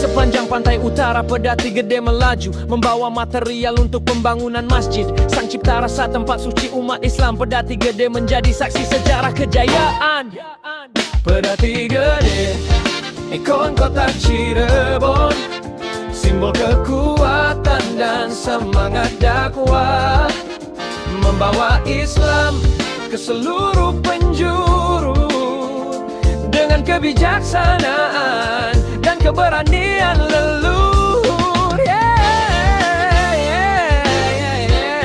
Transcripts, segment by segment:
sepanjang pantai utara pedati gede melaju Membawa material untuk pembangunan masjid. Sang cipta rasa tempat suci umat Islam Pedati gede menjadi saksi sejarah kejayaan. Pedati gede Ikon kota Cirebon. Simbol kekuatan dan semangat dakwah. Membawa Islam ke seluruh penjuru. Dengan kebijaksanaan keberanian leluhur Yeah, yeah, yeah.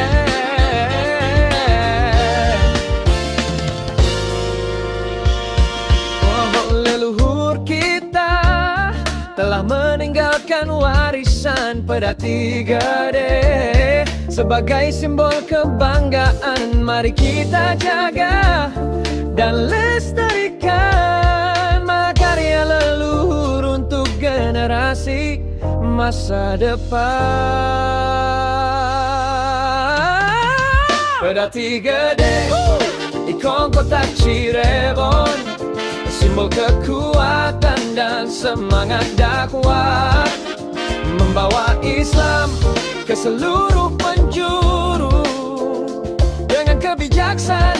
Oh, leluhur kita telah meninggalkan warisan pedati gede sebagai simbol kebanggaan. Mari kita jaga dan lestarikan generasi masa depan. Pedati gede, ikon kota Cirebon. Simbol kekuatan dan semangat dakwah. Membawa Islam ke seluruh penjuru. Dengan kebijaksanaan